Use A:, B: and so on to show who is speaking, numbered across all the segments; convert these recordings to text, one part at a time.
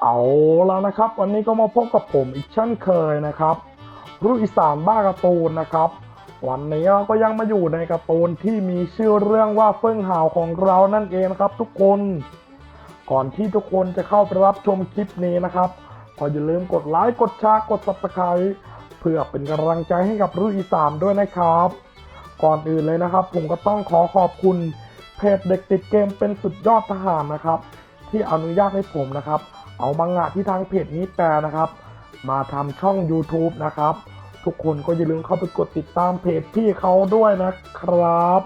A: เอาแล้วนะครับ วันนี้ก็มาพบกับผมอีกเช่นเคยนะครับรุ่อีสานบ้าการ์ตูนนะครับ วันนี้เราก็ยังมาอยู่ในการ์ตูนที่มีชื่อเรื่องว่าเฟิ่องหาวของเรานั่นเองนะครับ ทุกคน ก่อนที่ทุกคนจะเข้าไปรับชมคลิปนี้นะครับก็อย่าลืมกดไลค์กดแชร์กด subscribe เพื่อเป็นกำลังใจให้กับรุ่อีสานด้วยนะครับ ก่อนอื่นเลยนะครับ ผมก็ต้องขอขอบคุณเพจเด็กติดเกมเป็นสุดยอดทหารนะครับ ที่อนุญาตให้ผมนะครับ เอามังงะที่ทางเพจนี้แปลนะครับ มาทำช่อง YouTube นะครับ ทุกคนก็อย่าลืมเข้าไปกดติดตามเพจพี่เขาด้วยนะครับ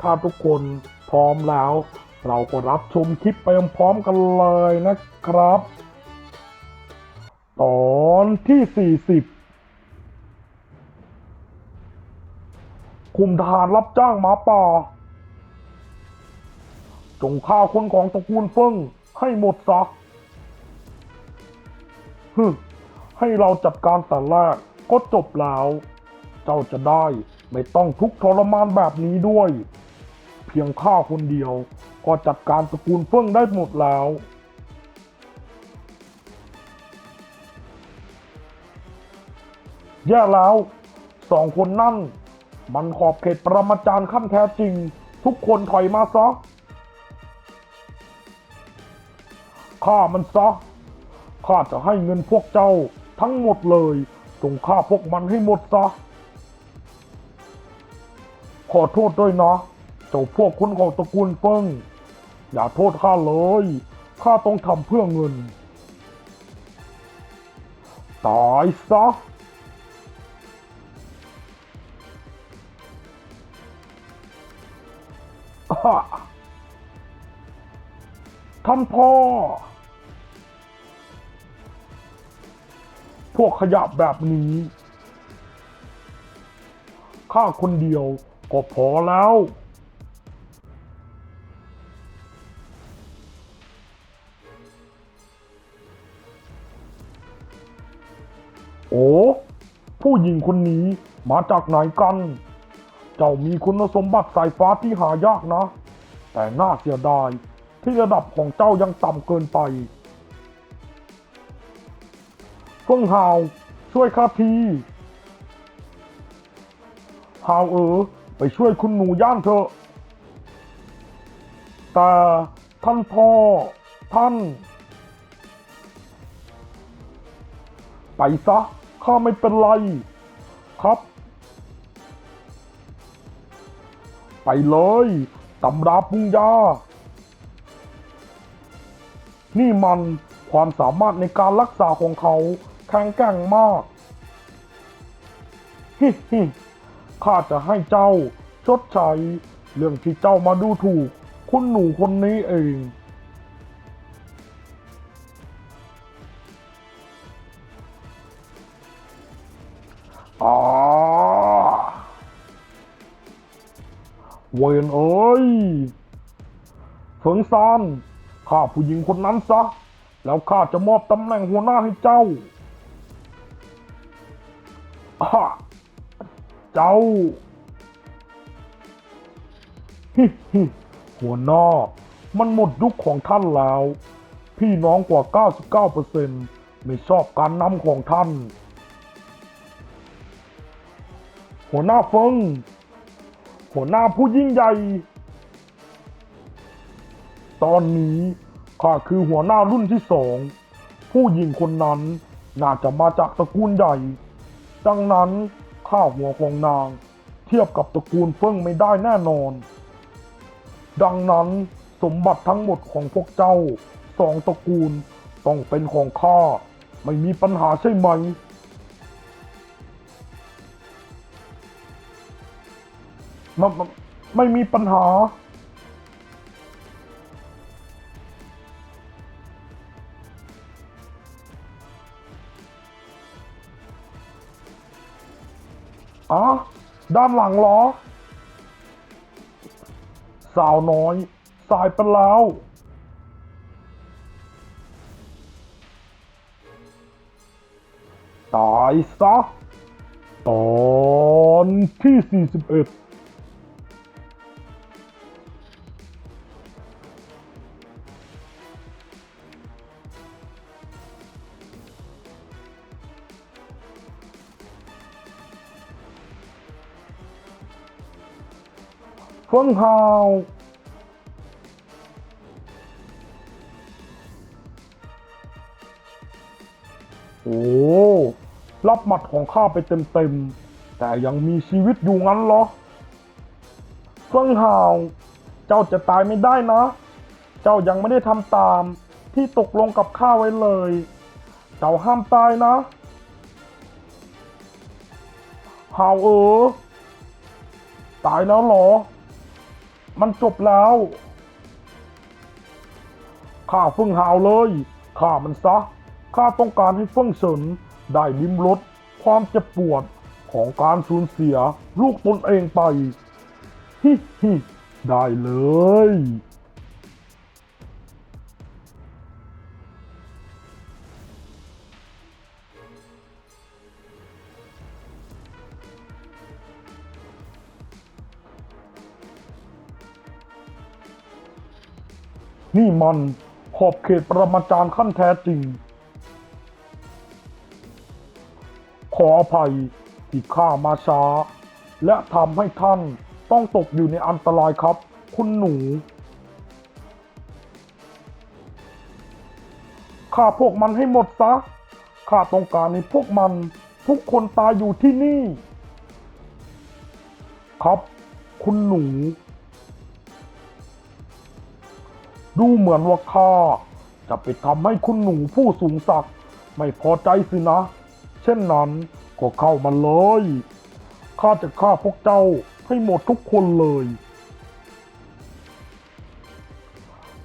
A: ถ้าทุกคนพร้อมแล้ว เราก็รับชมคลิปไปพร้อมกันเลยนะครับ ตอนที่ 40คุมทหารรับจ้างหมาป่า จงฆ่าคนของตระกูลเฟิงให้หมดซะ ฮึให้เราจัดการแต่แรกก็จบแล้ว เจ้าจะได้ไม่ต้องทุกข์ทรมานแบบนี้ด้วย เพียงฆ่าคนเดียวก็จัดการตระกูลเฟิงได้หมดแล้ว แย่แล้วสองคนนั่น มันขอบเขตประมาจารย์ขั้นแท้จริง ทุกคนถอยมาซะฆ่ามันซะ ข้าจะให้เงินพวกเจ้าทั้งหมดเลยจงฆ่าพวกมันให้หมดซะ ขอโทษด้วยนะเจ้าพวกคุณของตระกูลเฟิงอย่าโทษข้าเลย ข้าต้องทำเพื่อเงิน ตายซะอะท่านพ่อ วกขยะแบบนี้ ข้าคนเดียวก็พอแล้ว โอ้ ผู้หญิงคนนี้มาจากไหนกัน เจ้ามีคุณสมบัติสายฟ้าที่หายากนะ แต่น่าเสียดายที่ระดับของเจ้ายังต่ำเกินไป เฟิ่งเฮาช่วยข้าทีฮาเออ ไปช่วยคุณหนูย่านเถอะแต่ท่านพ่อท่าน ไปซะข้าไม่เป็นไร ครับ ไปเลยตำราปุงยา นี่มันความสามารถในการรักษาของเขา แข็งแกร่งมากฮิฮิข้าจะให้เจ้าชดใช้เรื่องที่เจ้ามาดูถูก คุณหนูคนนี้เองอ่าเวนเอ้ยเฟิงซานข้าผู้หญิงคนนั้นซะ แล้วข้าจะมอบตำแหน่งหัวหน้าให้เจ้า เจ้าหัวหน้ามันหมดยุคของท่านแล้ว พี่น้องกว่า 99%ไม่ชอบการนำของท่าน หัวหน้าเฟิง หัวหน้าผู้ยิ่งใหญ่ ตอนนี้ข้าคือหัวหน้ารุ่นที่สอง ผู้หญิงคนนั้นน่าจะมาจากตระกูลใหญ่ ดังนั้นข้าหัวของนางเทียบกับตระกูลเฟิ่งไม่ได้แน่นอน ดังนั้นสมบัติทั้งหมดของพวกเจ้าสองตระกูลต้องเป็นของข้าไม่มีปัญหาใช่ไหม ไม่ไม่ไม่มีปัญหา อ๋อ ด้านหลังเหรอ สาวน้อยสายไปแล้วตายซะตอนที่ 41 ฟงฮาวโอ้รับหมัดของข้าไปเต็มๆ แต่ยังมีชีวิตอยู่งั้นเหรอเฟิงฮาว เจ้าจะตายไม่ได้นะ เจ้ายังไม่ได้ทำตามที่ตกลงกับข้าไว้เลย เจ้าห้ามตายนะฮาวเออ ตายแล้วเหรอ มันจบแล้ว ข้าฟึ่งหาวเลย ข้ามันซะ ข้าต้องการให้เฟิ่งเฉินได้ลิ้มรสความเจ็บปวดของการสูญเสียลูกตนเองไป ฮิฮิได้เลย นี่มันขอบเขตปรมาจารย์ขั้นแท้จริง ขออภัยที่ข้ามาช้า และทำให้ท่านต้องตกอยู่ในอันตรายครับ คุณหนูฆ่าพวกมันให้หมดซะ ข้าต้องการให้พวกมันทุกคนตายอยู่ที่นี่ ครับ คุณหนู ดูเหมือนว่าข้าจะไปทำให้คุณหนูผู้สูงศักดิ์ไม่พอใจสินะ เช่นนั้นก็เข้ามาเลย ข้าจะฆ่าพวกเจ้าให้หมดทุกคนเลย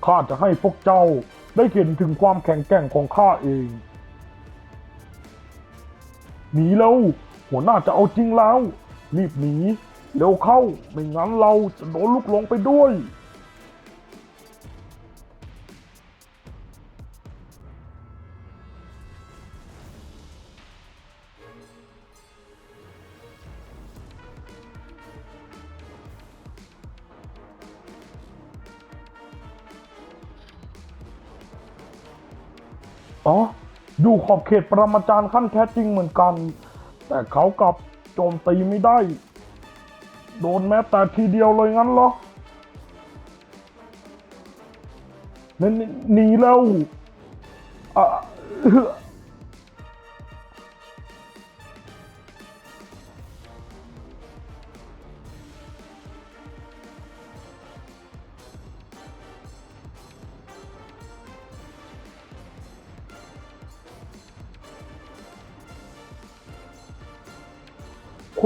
A: ข้าจะให้พวกเจ้าได้เห็นถึงความแข็งแกร่งของข้าเอง หนีแล้ว หัวหน้าจะเอาจริงแล้ว รีบหนี เร็วเข้า ไม่งั้นเราจะโดนลุกหลงไปด้วย อยู่ขอบเขตปรมาจารย์ขั้นแท้จริงเหมือนกัน แต่เขากลับโจมตีไม่ได้ โดนแม้แต่ทีเดียวเลยงั้นเหรอหนหนีแล้วอะ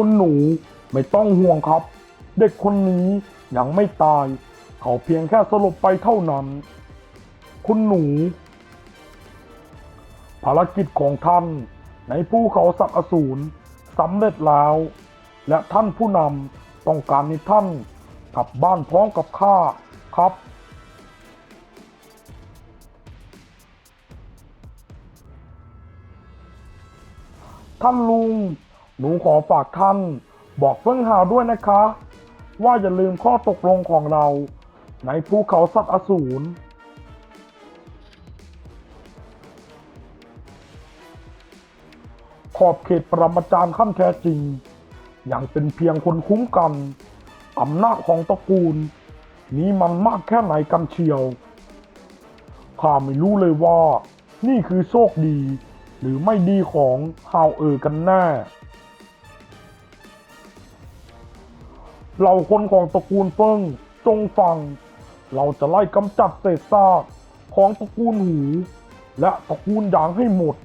A: คุณหนู ไม่ต้องห่วงครับ เด็กคนนี้ยังไม่ตาย เขาเพียงแค่สลบไปเท่านั้น คุณหนู ภารกิจของท่านในภูเขาสักอสูรสำเร็จแล้ว และท่านผู้นำต้องการให้ท่านกลับบ้านพร้อมกับข้าครับท่านลุง หนูขอฝากท่าน บอกเฟิ่งหาวด้วยนะคะ ว่าอย่าลืมข้อตกลงของเรา ในภูเขาสัตว์อสูรขอบเขตปรมาจารย์ขั้นแท้จริง อยังเป็นเพียงคนคุ้มกันอำนาจของตระกูล นี้มันมากแค่ไหนกันเชียวข้าไม่รู้เลยว่า นี่คือโชคดี หรือไม่ดีของฮาวเออร์กันแน่ เราคนของตระกูลเฟิงจงฟัง เราจะไล่กำจัดเศษซากของตระกูลหู และตระกูลหยางให้หมด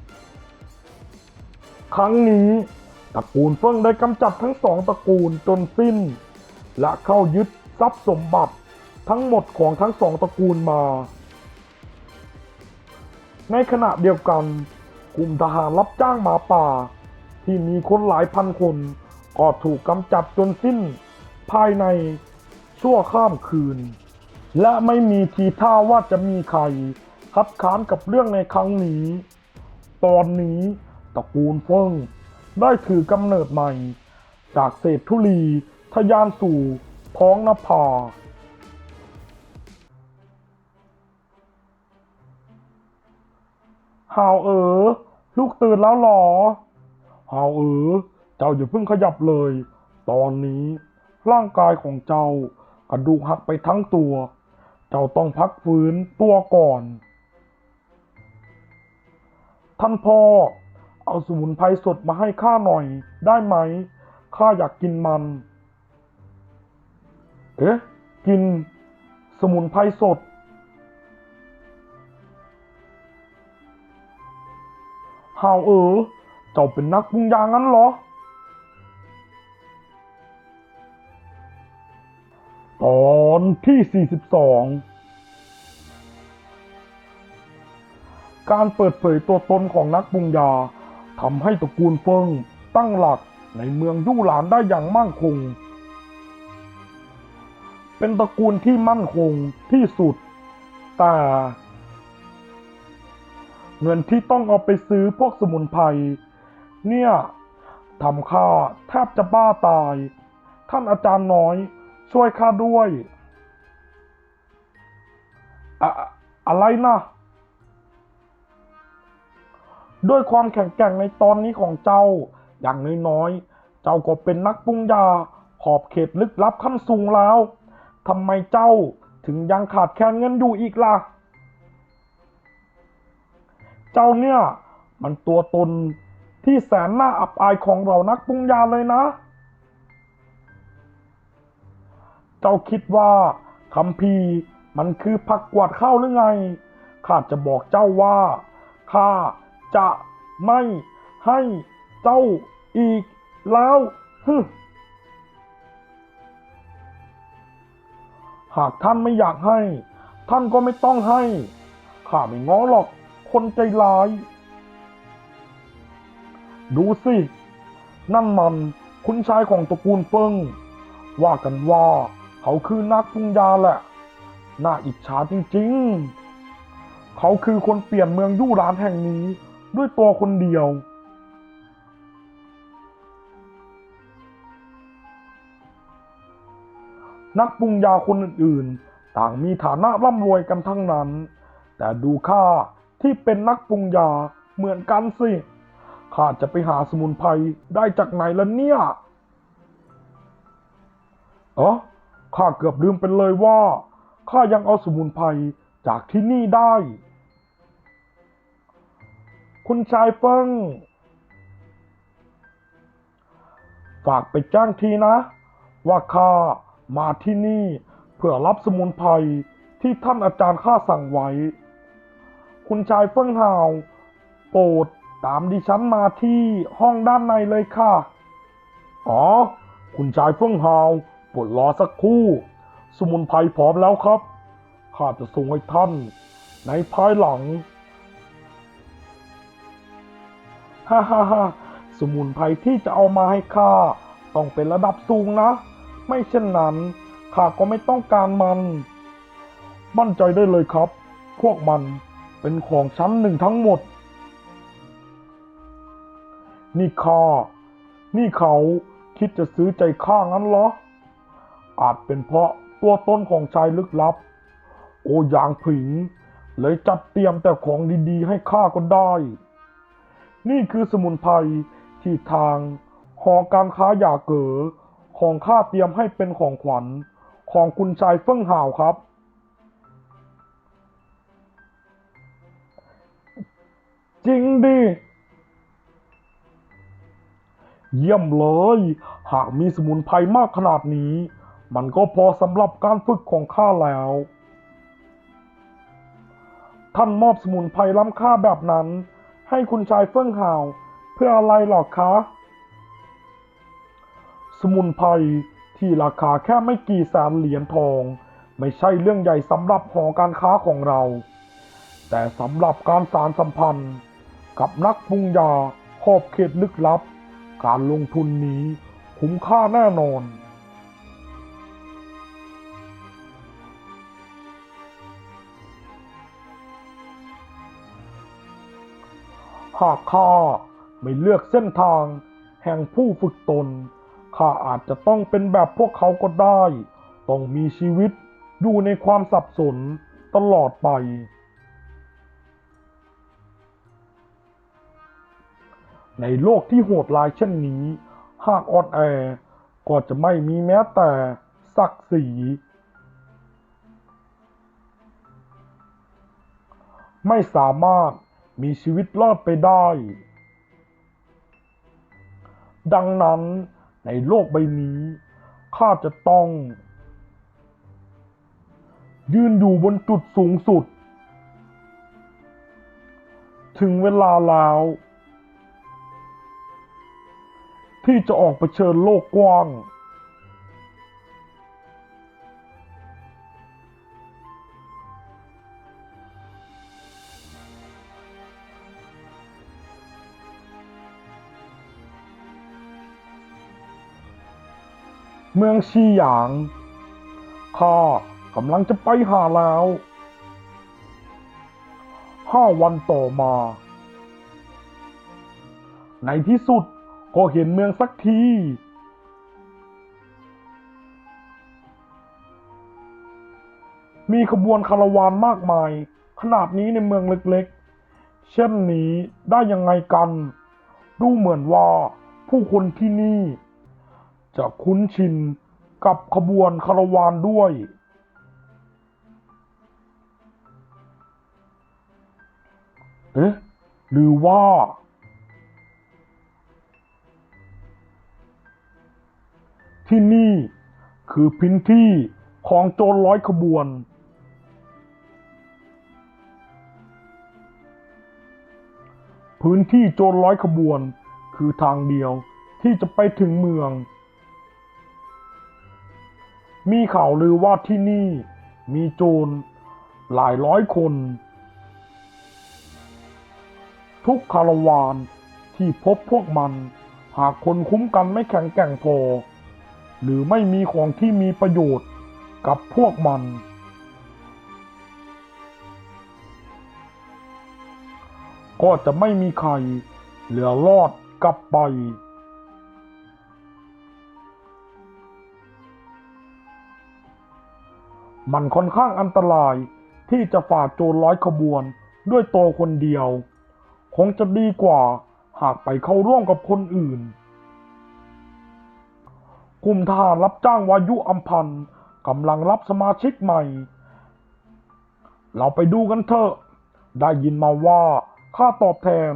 A: ครั้งนี้ตระกูลเฟิงได้กำจัดทั้งสองตระกูลจนสิ้น และเข้ายึดทรัพย์สมบัติทั้งหมดของทั้งสองตระกูลมา ในขณะเดียวกัน กลุ่มทหารรับจ้างหมาป่า ที่มีคนหลายพันคนก็ถูกกำจัดจนสิ้น ภายในชั่วข้ามคืน และไม่มีทีท่าว่าจะมีใครคัดค้านกับเรื่องในครั้งนี้ ตอนนี้ตระกูลเฟิงได้ถือกำเนิดใหม่ จากเศษธุลีทะยานสู่ท้องนภาฮาวเอ๋อลูกตื่นแล้วหรอฮาวเอ๋อเจ้าอย่าเพิ่งขยับเลย ตอนนี้ ร่างกายของเจ้ากระดูกหักไปทั้งตัว เจ้าต้องพักฟื้นตัวก่อน ท่านพ่อ เอาสมุนไพรสดมาให้ข้าหน่อยได้ไหม ข้าอยากกินมัน เอ๊ะ กิน สมุนไพรสด ฮาวเออ เจ้าเป็นนักปรุงยางั้นเหรอ ตอนที่ 42 การเปิดเผยตัวตนของนักปรุงยาทำให้ตระกูลเฟิงตั้งหลักในเมืองยู่หลานได้อย่างมั่นคง เป็นตระกูลที่มั่นคงที่สุด แต่ เงินที่ต้องเอาไปซื้อพวกสมุนไพรเนี่ยทำข้าแทบจะบ้าตาย ท่านอาจารย์น้อย ช่วยข้าด้วยอะอะไรนะด้วยความแข็งแกร่งในตอนนี้ของเจ้า อย่างน้อยๆ เจ้าก็เป็นนักปรุงยา ขอบเขตลึกลับขั้นสูงแล้วทำไมเจ้าถึงยังขาดแคลนเงินอยู่อีกล่ะ เจ้าเนี่ย มันตัวตนที่แสนน่าอับอายของเรานักปรุงยาเลยนะ เจ้าคิดว่าคำพีมันคือผักกวาดข้าวหรือไง ข้าจะบอกเจ้าว่า ข้าจะไม่ให้เจ้าอีกแล้วฮึหากท่านไม่อยากให้ ท่านก็ไม่ต้องให้ ข้าไม่ง้อหรอกคนใจร้าย ดูสิ นั่นมันคุณชายของตระกูลเฟิงว่ากันว่า เขาคือนักปรุงยาแหละ น่าอิจฉาจริงๆ เขาคือคนเปลี่ยนเมืองยู่ร้านแห่งนี้ ด้วยตัวคนเดียว นักปรุงยาคนอื่นๆ ต่างมีฐานะร่ำรวยกันทั้งนั้น แต่ดูข้าที่เป็นนักปรุงยาเหมือนกันสิข้าจะไปหาสมุนไพรได้จากไหนล่ะเนี่ยเออ ข้าเกือบลืมไปเลยว่าข้ายังเอาสมุนไพรจากที่นี่ได้ คุณชายเฟิงฝากไปจ้างทีนะ ว่าข้ามาที่นี่เพื่อรับสมุนไพรที่ท่านอาจารย์ข้าสั่งไว้ คุณชายเฟิงหาวโปรดตามดิฉันมาที่ห้องด้านในเลยค่ะ อ๋อ คุณชายเฟิงหาว ปรดรอสักครู่ สมุนไพรพร้อมแล้วครับ ข้าจะส่งให้ท่าน ในภายหลัง ฮ่าฮ่าฮ่าสมุนไพรที่จะเอามาให้ข้าต้องเป็นระดับสูงนะ ไม่เช่นนั้นข้าก็ไม่ต้องการมัน มั่นใจได้เลยครับ พวกมันเป็นของชั้นหนึ่งทั้งหมด นี่ข้านี่เขาคิดจะซื้อใจข้างั้นเหรอ อาจเป็นเพราะตัวตนของชายลึกลับ โอหยางผิง เลยจัดเตรียมแต่ของดีๆ ให้ข้าก็ได้ นี่คือสมุนไพรที่ทางหอการค้าหยาเก๋อของข้าเตรียมให้เป็นของขวัญของคุณชายเฟิ่งห่าวครับ จริงดิ เยี่ยมเลย หากมีสมุนไพรมากขนาดนี้ มันก็พอสำหรับการฝึกของข้าแล้ว ท่านมอบสมุนไพรล้ำค่าแบบนั้น ให้คุณชายเฟิ่องหาว เพื่ออะไรหรอคะ สมุนไพรที่ราคาแค่ไม่กี่แสนเหรียญทอง ไม่ใช่เรื่องใหญ่สำหรับหอการค้าของเรา แต่สำหรับการสารสัมพันธ์ กับนักปรุงยาขอบเขตลึกลับ การลงทุนนี้คุ้มค่าแน่นอน หากข้าไม่เลือกเส้นทาง แห่งผู้ฝึกตน ข้าอาจจะต้องเป็นแบบพวกเขาก็ได้ ต้องมีชีวิตอยู่ในความสับสนตลอดไป ในโลกที่โหดร้ายเช่นนี้ หากอ่อนแอก็จะไม่มีแม้แต่ศักดิ์ศรี ไม่สามารถ มีชีวิตรอดไปได้ ดังนั้นในโลกใบนี้ ข้าจะต้อง ยืนอยู่บนจุดสูงสุด ถึงเวลาแล้ว ที่จะออกไปเชิญโลกกว้าง เมืองชีหยางข้ากำลังจะไปหาแล้วห้าวันต่อมา ในที่สุดก็เห็นเมืองสักที มีขบวนคาราวานมากมาย ขนาดนี้ในเมืองเล็กๆ เช่นนี้ได้ยังไงกัน ดูเหมือนว่าผู้คนที่นี่ จะคุ้นชินกับขบวนคาราวานด้วย เอ๊ะ หรือว่า ที่นี่คือพื้นที่ของโจรร้อยขบวน พื้นที่โจรร้อยขบวนคือทางเดียวที่จะไปถึงเมือง มีข่าวลือว่าที่นี่มีโจรหลายร้อยคน ทุกคาราวานที่พบพวกมัน หากคนคุ้มกันไม่แข็งแกร่งพอ หรือไม่มีของที่มีประโยชน์กับพวกมัน ก็จะไม่มีใครเหลือรอดกลับไป มันค่อนข้างอันตรายที่จะฝ่าโจรร้อยขบวนด้วยตัวคนเดียว คงจะดีกว่าหากไปเข้าร่วมกับคนอื่น กลุ่มทหารรับจ้างวายุอัมพันธ์กำลังรับสมาชิกใหม่ เราไปดูกันเถอะ ได้ยินมาว่าค่าตอบแทน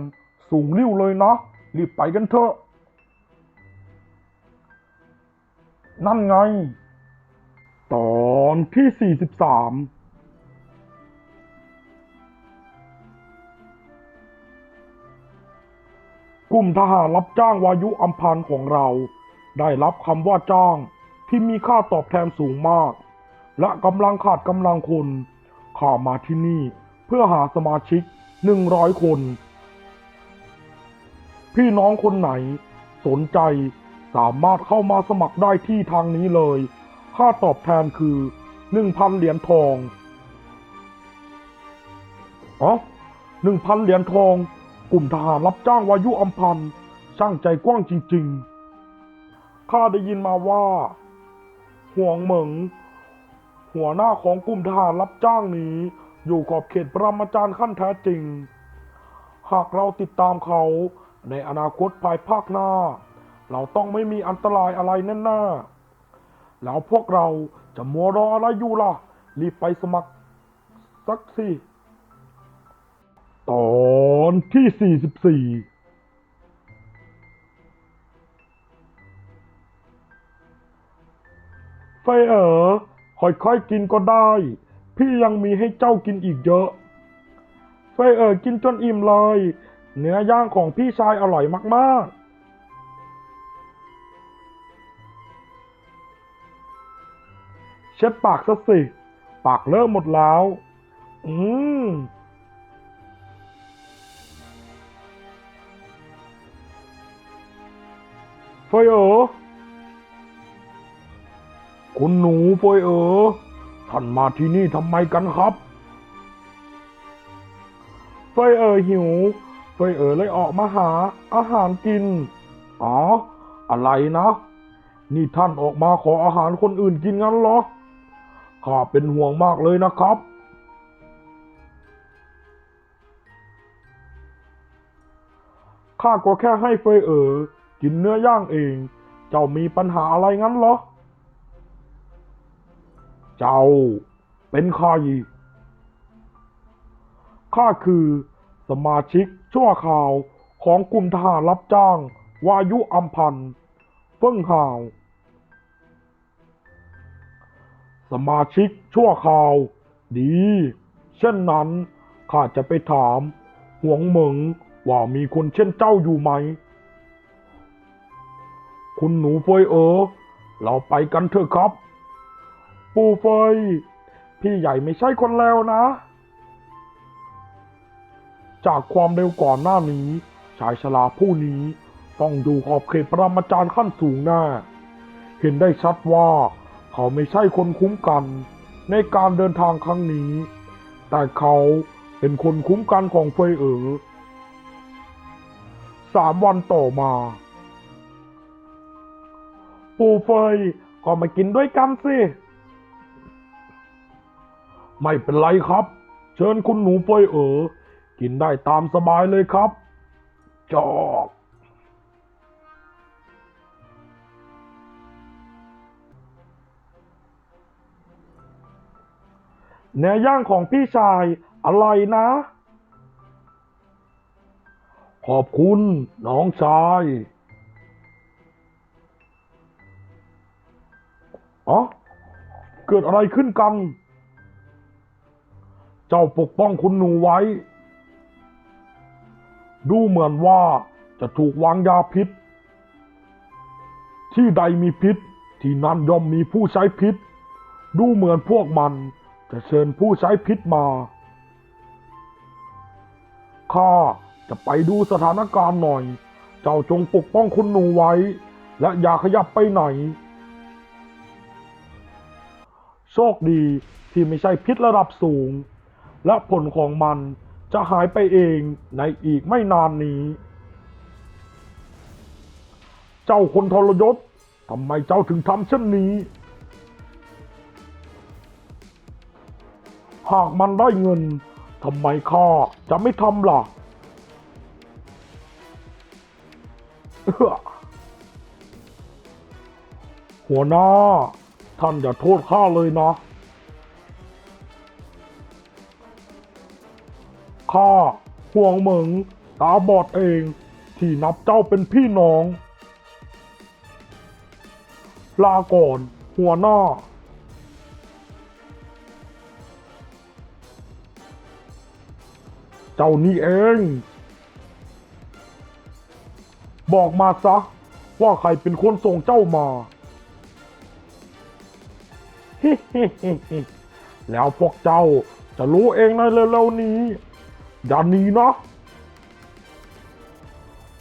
A: สูงริ้วเลยนะ รีบไปกันเถอะ นั่นไง ตอนที่ 43 กลุ่มทหารรับจ้างวายุอัมพันธ์ของเรา ได้รับคำว่าจ้างที่มีค่าตอบแทนสูงมาก และกำลังขาดกำลังคนข้ามาที่นี่เพื่อหาสมาชิก 100 คน พี่น้องคนไหนสนใจสามารถเข้ามาสมัครได้ที่ทางนี้เลย ค่าตอบแทนคือ1,000เหรียญทองอ๋อหนึ่งพันเหรียญทอง กลุ่มทหารรับจ้างวายุอัมพันธ์ช่างใจกว้างจริงๆ ข้าได้ยินมาว่า ห่วงเหมิง หัวหน้าของกลุ่มทหารรับจ้างนี้ อยู่ขอบเขตปรมาจารย์ขั้นแท้จริง หากเราติดตามเขาในอนาคตภายภาคหน้า เราต้องไม่มีอันตรายอะไรแน่ๆ แล้วพวกเราจะมัวรออะไรอยู่ล่ะ รีบไปสมัครสักสิตอนที่ 44 ไฟเอ๋อค่อยๆกินก็ได้ พี่ยังมีให้เจ้ากินอีกเยอะ ไฟเอ๋อกินจนอิ่มเลย เนื้อย่างของพี่ชายอร่อยมากๆ เช็ดปากซะสิ ปากเริ่มหมดแล้ว อืมเฟยเอ๋อคุณหนูเฟยเอ๋อท่านมาที่นี่ทำไมกันครับเฟยเอ๋อหิวเฟยเอ๋อเลยออกมาหาอาหารกิน อ๋อ อะไรนะ นี่ท่านออกมาขออาหารคนอื่นกินงั้นเหรอ ข้าเป็นห่วงมากเลยนะครับ ข้าก็แค่ให้เฟยเอ๋อกินเนื้อย่างเอง เจ้ามีปัญหาอะไรงั้นเหรอ เจ้าเป็นใครข้าคือสมาชิกชั่วข่าวของกลุ่มทหารรับจ้าง วายุอัมพันธ์เฟิ่งห่าว สมาชิกชั่วข่าว ดี เช่นนั้นข้าจะไปถาม หวงเหมิงว่ามีคนเช่นเจ้าอยู่ไหม คุณหนูเฟยเออ เราไปกันเถอะครับ ปูเฟย พี่ใหญ่ไม่ใช่คนเลวนะ จากความเร็วก่อนหน้านี้ ชายชราผู้นี้ต้องอยู่ขอบเขตปรมาจารย์ขั้นสูงแน่เห็นได้ชัดว่า เขาไม่ใช่คนคุ้มกันในการเดินทางครั้งนี้ แต่เขาเป็นคนคุ้มกันของเฟยเอ๋อสามวันต่อมา ปู่เฟยก็มากินด้วยกันสิ ไม่เป็นไรครับ เชิญคุณหนูเฟยเอ๋อกินได้ตามสบายเลยครับ จอบ เนื้อย่างของพี่ชายอร่อยนะ ขอบคุณน้องชาย อ๋อ เกิดอะไรขึ้นกัน เจ้าปกป้องคุณหนูไว้ ดูเหมือนว่าจะถูกวางยาพิษ ที่ใดมีพิษ ที่นั่นย่อมมีผู้ใช้พิษ ดูเหมือนพวกมัน จะเชิญผู้ใช้พิษมา ข้าจะไปดูสถานการณ์หน่อย เจ้าจงปกป้องคุณหนูไว้ และอย่าขยับไปไหน โชคดีที่ไม่ใช่พิษระดับสูง และผลของมันจะหายไปเองในอีกไม่นานนี้ เจ้าคนทรยศทำไมเจ้าถึงทำเช่นนี้ หากมันได้เงินทำไมข้าจะไม่ทำล่ะเอื้อหัวหน้า ท่านอย่าโทษข้าเลยนะข้าห่วงเหมิงตาบอดเองที่นับเจ้าเป็นพี่น้อง ลาก่อน หัวหน้า เจ้านี่เอง บอกมาซะ ว่าใครเป็นคนส่งเจ้ามาฮิฮิฮิฮิแล้วพวกเจ้าจะรู้เองในเร็วๆนี้อย่าหนีนะ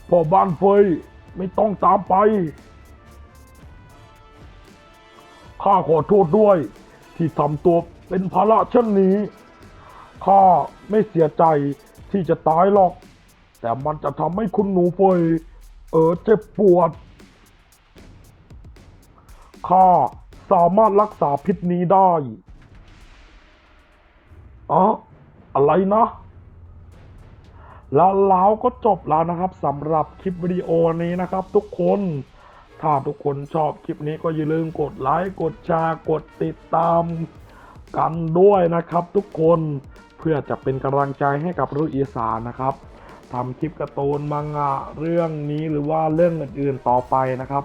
A: พ่อบ้านเฟยไม่ต้องตามไป ข้าขอโทษด้วย ที่ทำตัวเป็นภาระเช่นนี้ ข้าไม่เสียใจ ที่จะตายหรอก แต่มันจะทำให้คุณหนูเฟยเออเจ็บปวด ข้าสามารถรักษาพิษนี้ได้อ๋ออะไรนะแล้วเราก็จบแล้วนะครับสำหรับคลิปวิดีโอนี้นะครับ ทุกคน ถ้าทุกคนชอบคลิปนี้ก็อย่าลืมกดไลค์ กดแชร์ กดติดตามกันด้วยนะครับทุกคน เพื่อจะเป็นกำลังใจให้กับรุ่อีสานนะครับทำคลิปการ์ตูนมังงะเรื่องนี้หรือว่าเรื่องอื่นๆต่อไปนะครับ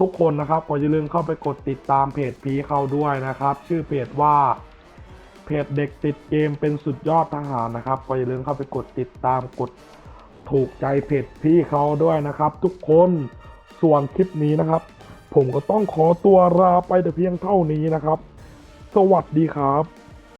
A: ทุกคนนะครับก็อย่าลืมเข้าไปกดติดตามเพจพีเขาด้วยนะครับ ชื่อเพจว่าเพจเด็กติดเกมเป็นสุดยอดทหารนะครับก็อย่าลืมเข้าไปกดติดตามกดถูกใจเพจพี่เขาด้วยนะครับ ทุกคนส่วนคลิปนี้นะครับ ผมก็ต้องขอตัวลาไปแต่เพียงเท่านี้นะครับ สวัสดีครับ